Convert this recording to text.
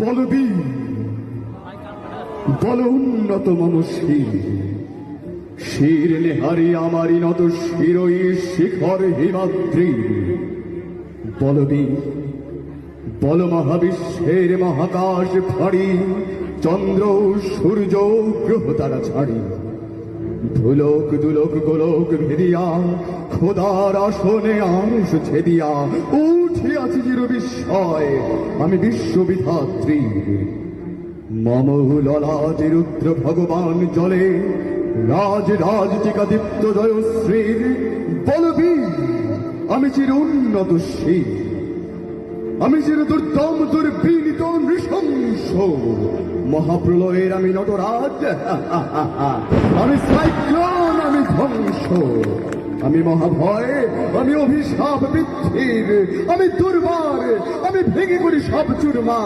বলবীর বল উন্নত মনশীল শির নেহারি আমারি নত শিরই শিখর হিমাদ্রি। বলবীর বল মহাবিশ্বের মহাকাশ ফাড়ি, চন্দ্র সূর্য গ্রহ তারা ছাড়ি। ধুলোক দুলোক, গোলক ভেদিয়া খোদার আসনে আর ছেদিয়া উঠে আছি চির বিস্ময় আমি বিশ্ববিধাত্রী। মম ললাটে রুদ্র ভগবান জলে রাজ রাজ টিকা দীপ্ত জয়শ্রীর বলবীর আমি চির উন্নত শীল আমি চির দুর্দম দুর্বিনীত নৃশংস মহাপ্রলয়ের আমি নটরাজ আমি সাইক্লোন আমি ধ্বংস আমি মহাভয় আমি অভিশাপ বৃদ্ধির আমি দুর্বার আমি ভেঙে করি সব চুরমা